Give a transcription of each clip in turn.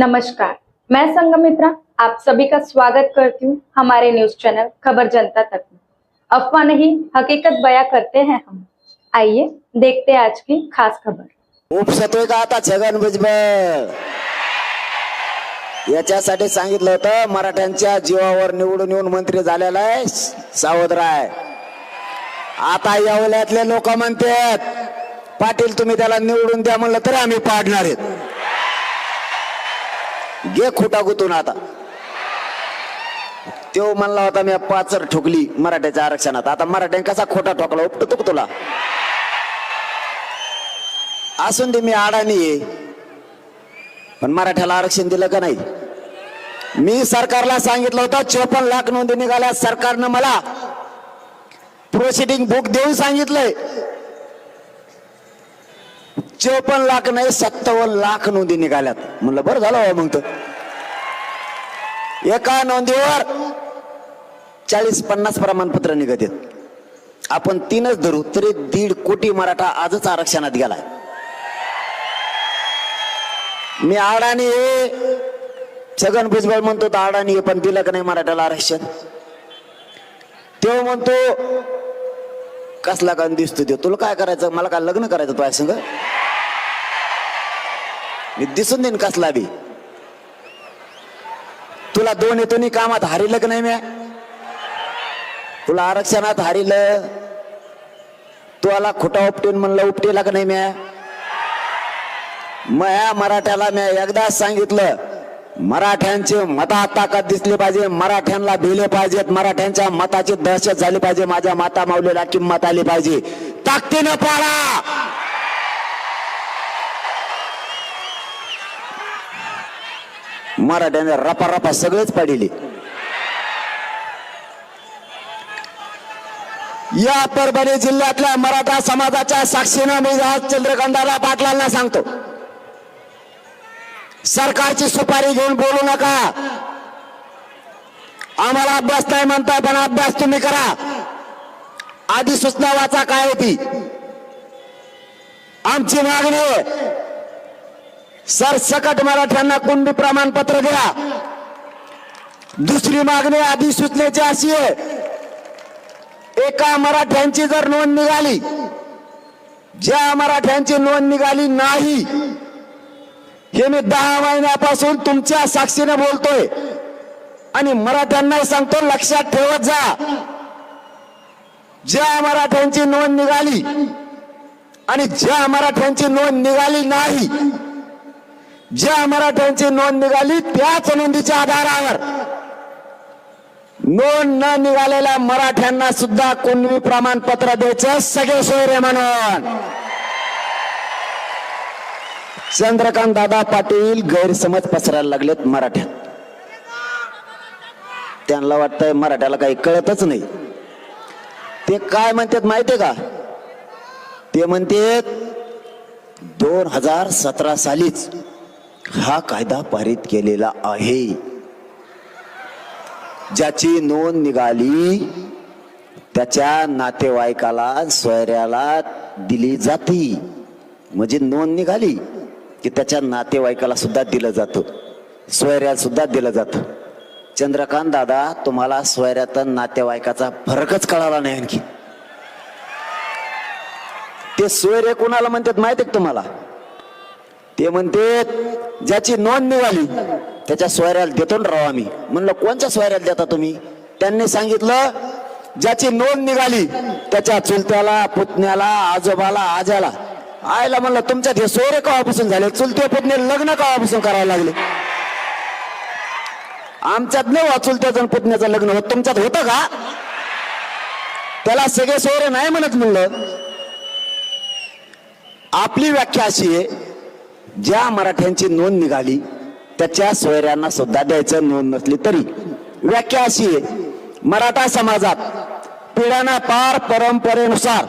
नमस्कार मैं संगमित्रा आप सभी का स्वागत करती हूँ हमारे न्यूज चैनल खबर जनता तक में। अफवाह नहीं हकीकत बयां करते हैं हम। आइए देखते हैं आज की खास खबर। उपसतोय का आता छगन भुजबळ। याच्यासाठी सांगितलं होतं मराठ्यांच्या जीवावर निवडून येऊन मंत्री झालेला आहे सावधराय। आता येवल्यातले लोक म्हणतात पाटील तुम्ही त्याला निवडून द्या म्हणलं तरी आम्ही पाडणार आहेत। गे खुटा गुतून आता. तो म्हणला होता मी पाचर ठोकली मराठ्याच्या आरक्षणात. आता मराठ्याने कसा खोटा ठोकला उपटतो का तुला. असून दे मी अडाणी आहे. पण मराठ्याला आरक्षण दिलं का नाही? मी सरकारला सांगितलं होतं चोपन्न लाख नोंदी निघाल्या सरकारनं मला प्रोसिडिंग बुक देऊन सांगितलंय. चोपन्न लाख नाही सत्तावन्न लाख नोंदी निघाल्यात. म्हणलं बरं झालं मग तर. एका नोंदीवर चाळीस पन्नास प्रमाणपत्र निघत आहेत. आपण तीनच धरू तरी दीड कोटी मराठा आजच आरक्षणात गेलाय. मी अडाणी हे छगन भुजबळ म्हणतो तर अडाणी हे पण दिलं का नाही मराठ्याला आरक्षण? तो म्हणतो कसला कान दिसतो ते. तुला काय करायचं? मला काय लग्न करायचं तुझ्या संग? मी दिसून देईन कसला बी. तुला दोन येतो कामात हारिलं का नाही म्या? तुला आरक्षणात हारिलं. तुला खोटा उपटून म्हणलं उपटेला का नाही म्या? मया मराठ्याला म्या एकदाच सांगितलं मराठ्यांचे मतात ताकद दिसली पाहिजे मराठ्यांना भिले पाहिजेत मराठ्यांच्या मताची दहशत झाली पाहिजे माझ्या माता माऊलीला किंमत आली पाहिजे. ताकदीनं पाळा! मराठ्याने रपा रपा सगळेच पाडिले. या परभणी जिल्ह्यातल्या मराठा समाजाच्या साक्षीनं मी आज चंद्रकांताला पाटलांना सांगतो. सरकारची सुपारी घेऊन बोलू नका. आम्हाला अभ्यास नाही म्हणताय पण अभ्यास तुम्ही करा. आधी सूचना वाचा काय होती? आमची मागणी आहे. सरसकट मराठ्यांना कुंडी प्रमाणपत्र द्या. दुसरी मागणी अधिसूचनेची अशी आहे एका मराठ्यांची जर नोंद निघाली ज्या मराठ्यांची नोंद निघाली नाही हे मी दहा महिन्यापासून तुमच्या साक्षीने बोलतोय. आणि मराठ्यांनाही सांगतो लक्षात ठेवत जा. ज्या मराठ्यांची नोंद निघाली आणि ज्या मराठ्यांची नोंद निघाली नाही ज्या मराठ्यांची नोंद निघाली त्याच नोंदीच्या आधारावर. नोंद न निघालेल्या मराठ्यांना सुद्धा कुणबी प्रमाणपत्र द्यायचं सगळे सोयरे म्हणून. चंद्रकांत दादा पाटील गैरसमज पसरायला लागलेत मराठ्यात. त्यांना वाटतंय मराठ्याला काही कळतच नाही. ते काय म्हणतात माहितीये का? ते म्हणते दोन हजार सतरा सालीच हा कायदा पारित केलेला आहे. ज्याची नोंद निघाली त्याच्या नातेवाईकाला सोयऱ्याला दिली जाते. म्हणजे नोंद निघाली की त्याच्या नातेवाईकाला सुद्धा दिलं जातं. सोयऱ्याला सुद्धा दिलं जातं. चंद्रकांत दादा तुम्हाला सोयऱ्याचा नातेवाईकाचा फरकच कळाला नाही आणखी. ते सोयरे कोणाला म्हणतात माहिती का तुम्हाला? ते म्हणते ज्याची नोंद निघाली त्याच्या सोयऱ्याला देतो ना राव आम्ही. म्हणलं कोणत्या सोयऱ्याला देता तुम्ही? त्यांनी सांगितलं ज्याची नोंद निघाली त्याच्या चुलत्याला पुतण्याला आजोबाला आज्याला. आयला म्हणलं तुमच्यात हे सोयरे कवापासून झाले? चुलते पुतणे लग्न कवापासून करायला लागले. आमच्यात नाही वा चुलत्याचं पुतण्याचं लग्न होत. तुमच्यात होतं का? त्याला सगळे सोयरे नाही म्हणत म्हणलं. आपली व्याख्या अशी आहे ज्या मराठ्यांची नोंद निघाली त्याच्या सोयऱ्यांना सुद्धा द्यायचं नोंद नसली तरी. व्याख्या अशी आहे मराठा समाजात पिढ्याना पार परंपरेनुसार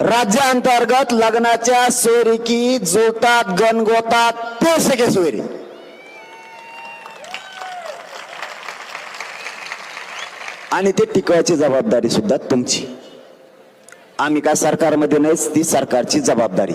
राज्याअंतर्गत लग्नाच्या सोयरिकी जुळतात गणगोतात ते सगळे सोयरे. आणि ते टिकवायची जबाबदारी सुद्धा तुमची. आम्ही का सरकारमध्ये नाहीच ती सरकारची जबाबदारी.